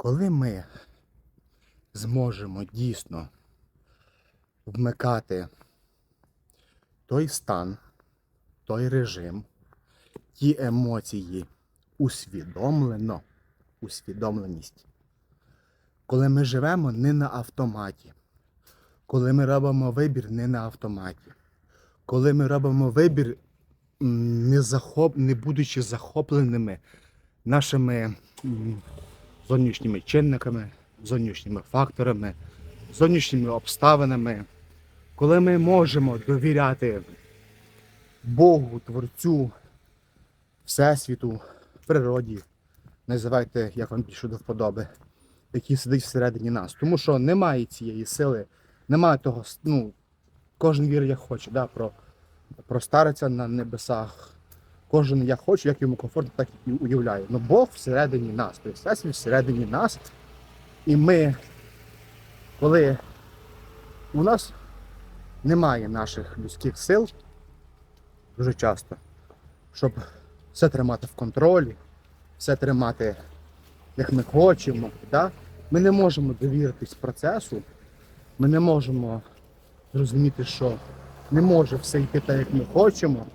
Коли ми зможемо дійсно вмикати той стан, той режим, ті емоції усвідомлено, усвідомленість, коли ми живемо не на автоматі, коли ми робимо вибір не на автоматі, коли ми робимо вибір, не, захоп, не будучи захопленими нашими зовнішніми чинниками, зовнішніми факторами, зовнішніми обставинами, коли ми можемо довіряти Богу, Творцю, Всесвіту, природі, називайте, як вам більше до вподоби, який сидить всередині нас. Тому що немає цієї сили, немає того, ну, кожен вірить як хоче, да, про, про стариця на небесах. Кожен як хоче, як йому комфортно, так і уявляє. Ну Бог всередині нас, тобто Всесвіт всередині нас. І ми, коли у нас немає наших людських сил дуже часто, щоб все тримати в контролі, все тримати, як ми хочемо, да? ми не можемо довіритись процесу, ми не можемо зрозуміти, що не може все йти так, як ми хочемо,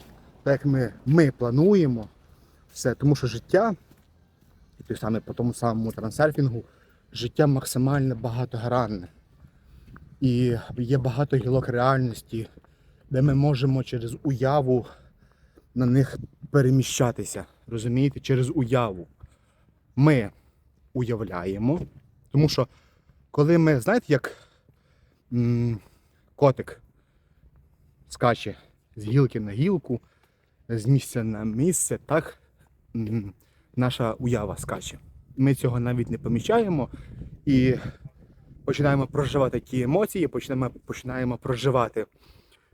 так як ми, ми плануємо все, тому що життя, і той самий по тому самому трансерфінгу, життя максимально багатогранне. І є багато гілок реальності, де ми можемо через уяву на них переміщатися. Розумієте, через уяву. Ми уявляємо, тому що коли ми, знаєте, як м, котик скаче з гілки на гілку, з місця на місце, так наша уява скаче. Ми цього навіть не помічаємо і починаємо проживати ті емоції, починаємо, починаємо проживати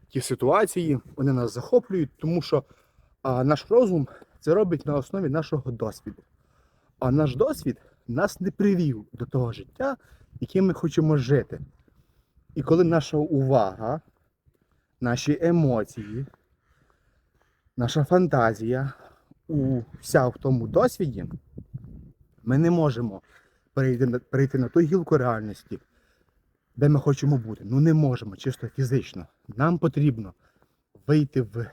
ті ситуації, вони нас захоплюють, тому що а, наш розум це робить на основі нашого досвіду. А наш досвід нас не привів до того життя, яким ми хочемо жити. І коли наша увага, наші емоції, наша фантазія у, вся в тому досвіді, ми не можемо перейти на, перейти на ту гілку реальності, де ми хочемо бути. Ну не можемо, чисто фізично. Нам потрібно вийти в,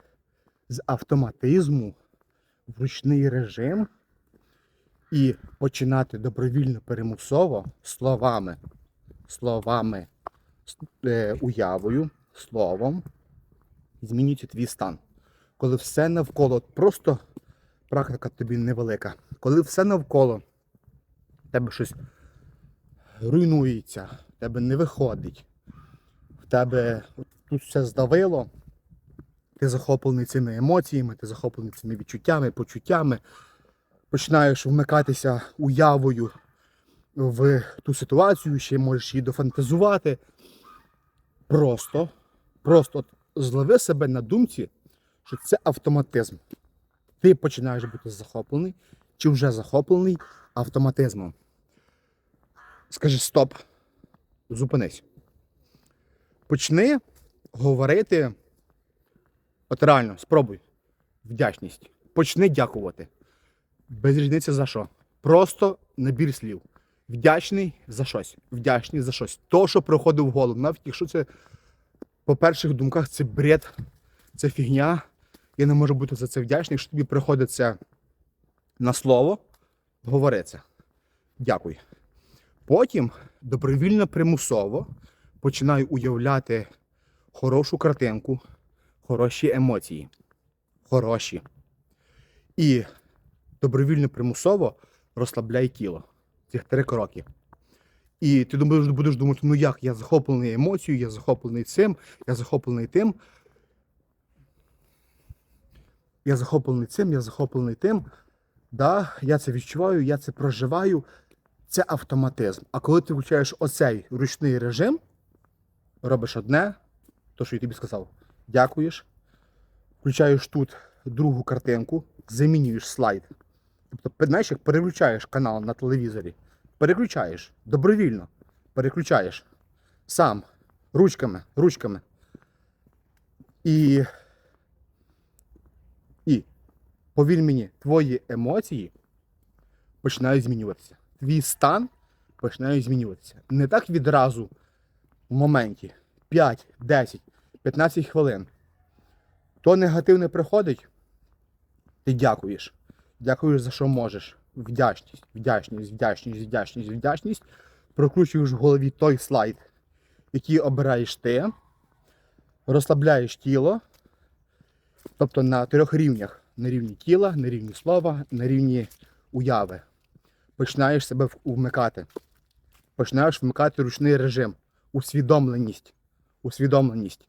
з автоматизму в ручний режим і починати добровільно перемусово словами, словами, е, уявою, словом, змінюється твій стан. Коли все навколо, просто практика тобі невелика, коли все навколо в тебе щось руйнується, в тебе не виходить, в тебе тут все здавило, ти захоплений цими емоціями, ти захоплений цими відчуттями, почуттями, починаєш вмикатися уявою в ту ситуацію, ще можеш її дофантазувати. Просто, просто злови себе на думці, що це автоматизм. Ти починаєш бути захоплений, чи вже захоплений автоматизмом. Скажи стоп, зупинись. Почни говорити. От реально, спробуй. Вдячність. Почни дякувати. Без різниці за що. Просто набір слів. Вдячний за щось. Вдячний за щось. То, що приходить в голову. Навіть якщо це по перших думках це бред, це фігня. Я не можу бути за це вдячний. Якщо тобі приходиться на слово, говори це. Дякую. Потім добровільно примусово починаю уявляти хорошу картинку, хороші емоції. Хороші. І добровільно примусово розслабляй тіло. Цих три кроки. І ти будеш думати, ну як, я захоплений емоцією, я захоплений цим, я захоплений тим. Я захоплений цим, я захоплений тим. Да, я це відчуваю, я це проживаю. Це автоматизм. А коли ти включаєш оцей ручний режим, робиш одне, то, що я тобі сказав, дякуєш, включаєш тут другу картинку, замінюєш слайд. Тобто, знаєш, як переключаєш канал на телевізорі. Переключаєш добровільно. Переключаєш сам, ручками, ручками. І, повір мені, твої емоції починають змінюватися. Твій стан починають змінюватися. Не так відразу в моменті 5, 10, 15 хвилин. То негативне приходить, ти дякуєш. Дякуєш за що можеш. Вдячність, вдячність, вдячність, вдячність, вдячність. Прокручуєш в голові той слайд, який обираєш ти, розслабляєш тіло, тобто на трьох рівнях: на рівні тіла, на рівні слова, на рівні уяви. Починаєш себе вмикати. Починаєш вмикати ручний режим, усвідомленість. Усвідомленість.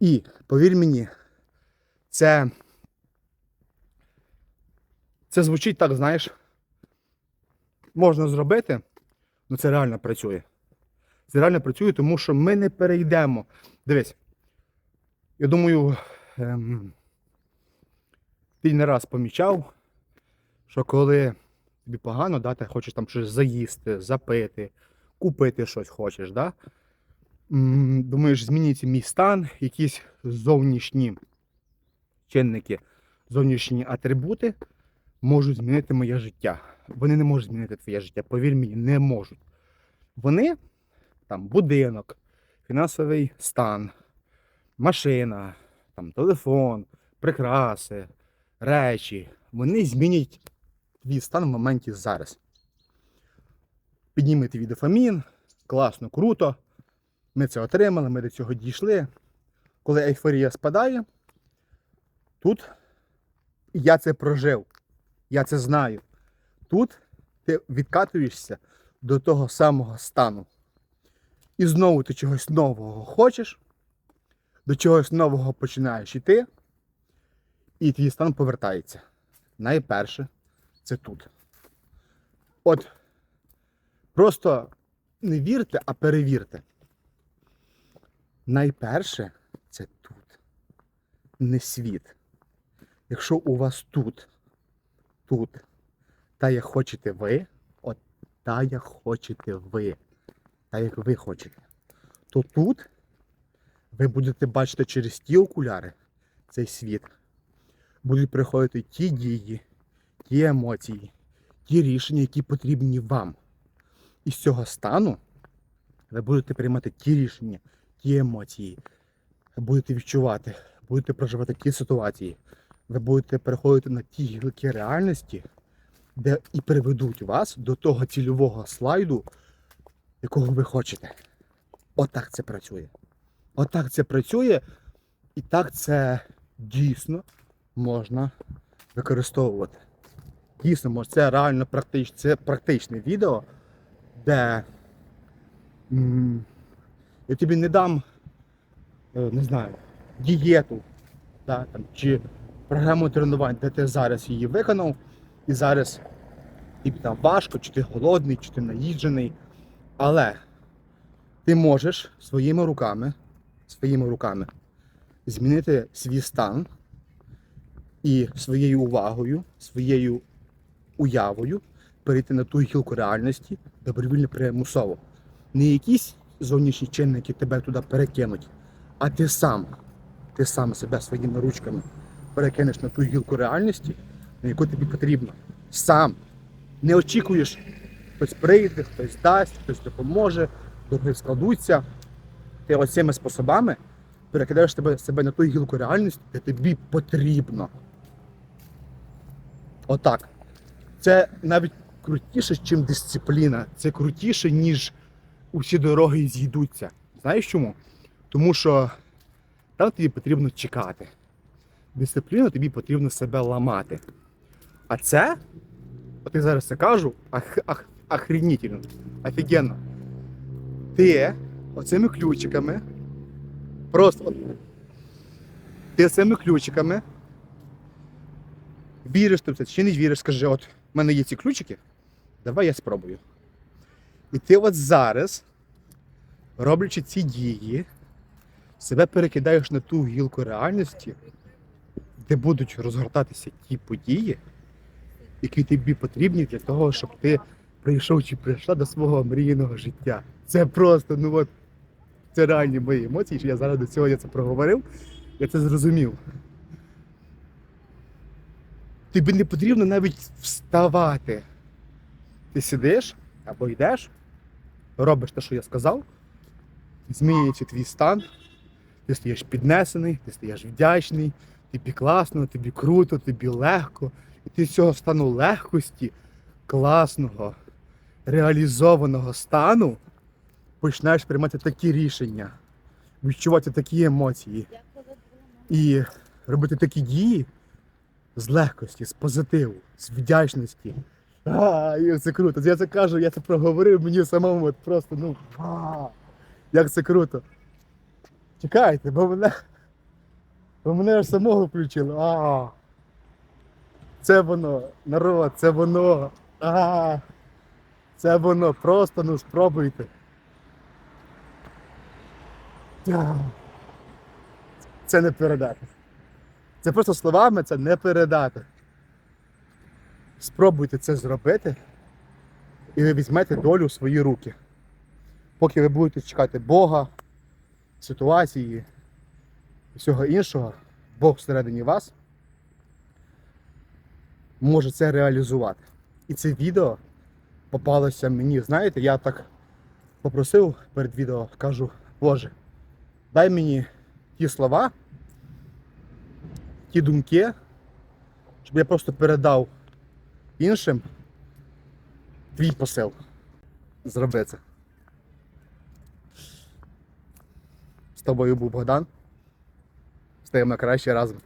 І повір мені, це, це звучить так, знаєш, можна зробити, але це реально працює. Це реально працює, тому що ми не перейдемо. Дивись, я думаю, ем, ти не раз помічав, що коли тобі погано, да, ти хочеш там щось заїсти, запити, купити щось хочеш, да? Думаєш, зміниться мій стан, якісь зовнішні чинники, зовнішні атрибути можуть змінити моє життя. Вони не можуть змінити твоє життя, повір мені, не можуть. Вони там будинок, фінансовий стан, машина, там, телефон, прикраси, речі, вони змінять твій стан в моменті зараз. Підніме твій дофамін, класно, круто. Ми це отримали, ми до цього дійшли. Коли ейфорія спадає, тут я це прожив, я це знаю. Тут ти відкатуєшся до того самого стану. І знову ти чогось нового хочеш, до чогось нового починаєш іти, і твій стан повертається. Найперше це тут. От просто не вірте, а перевірте. Найперше це тут, не світ. Якщо у вас тут, тут, та як хочете ви, от та як хочете ви, та як ви хочете, то тут ви будете бачити через ті окуляри цей світ. Будуть приходити ті дії, ті емоції, ті рішення, які потрібні вам. І з цього стану ви будете приймати ті рішення, ті емоції, будете відчувати, будете проживати ті ситуації, ви будете переходити на ті гілки реальності, де і приведуть вас до того цільового слайду, якого ви хочете. Отак це працює. Отак це працює, і так це дійсно можна використовувати. Дійсно, це реально практичне, це практичне відео, де я тобі не дам, е, не знаю, дієту да, там, чи програму тренувань, де ти зараз її виконав, і зараз тобі там важко, чи ти голодний, чи ти наїджений. Але ти можеш своїми руками, своїми руками змінити свій стан і своєю увагою, своєю уявою перейти на ту гілку реальності добровільно примусово. Не якісь зовнішні чинники тебе туди перекинуть, а ти сам, ти сам себе своїми ручками перекинеш на ту гілку реальності, на яку тобі потрібно. Сам. Не очікуєш, хтось прийде, хтось дасть, хтось допоможе, добре складуться. Ти оцими способами перекидаєш тебе, себе на ту гілку реальності, де тобі потрібно. Отак. Це навіть крутіше, ніж дисципліна. Це крутіше, ніж усі дороги зійдуться. Знаєш чому? Тому що там тобі потрібно чекати. Дисципліну тобі потрібно себе ламати. А це, от я зараз це кажу, ах, ах, охренительно, офігенно. Ти оцими ключиками, просто от, ти цими ключиками віриш ти в це чи не віриш, скажи, от в мене є ці ключики, давай я спробую. І ти от зараз, роблячи ці дії, себе перекидаєш на ту гілку реальності, де будуть розгортатися ті події, які тобі потрібні для того, щоб ти прийшов чи прийшла до свого мрійного життя. Це просто, ну от, це реальні мої емоції, що я зараз до цього я це проговорив, я це зрозумів. Тобі не потрібно навіть вставати. Ти сидиш Або йдеш, робиш те, що я сказав, змінюється твій стан, ти стаєш піднесений, ти стаєш вдячний, тобі класно, тобі круто, тобі легко. І ти з цього стану легкості, класного, реалізованого стану починаєш приймати такі рішення, відчувати такі емоції і робити такі дії з легкості, з позитиву, з вдячності. А, як це круто. Я це кажу, я це проговорив мені самому от просто, ну, а, як це круто. Чекайте, бо мене, бо мене аж самого включило. А, це воно, народ, це воно. А, це воно. Просто ну спробуйте. Це не передати. Це просто словами це не передати. Спробуйте це зробити, і ви візьмете долю в свої руки. Поки ви будете чекати Бога, ситуації і всього іншого, Бог всередині вас може це реалізувати. І це відео попалося мені, знаєте, я так попросив перед відео, кажу, Боже, дай мені ті слова, ті думки, щоб я просто передав іншим твій посил. Зроби це. З тобою був Богдан. Стаємо краще разом.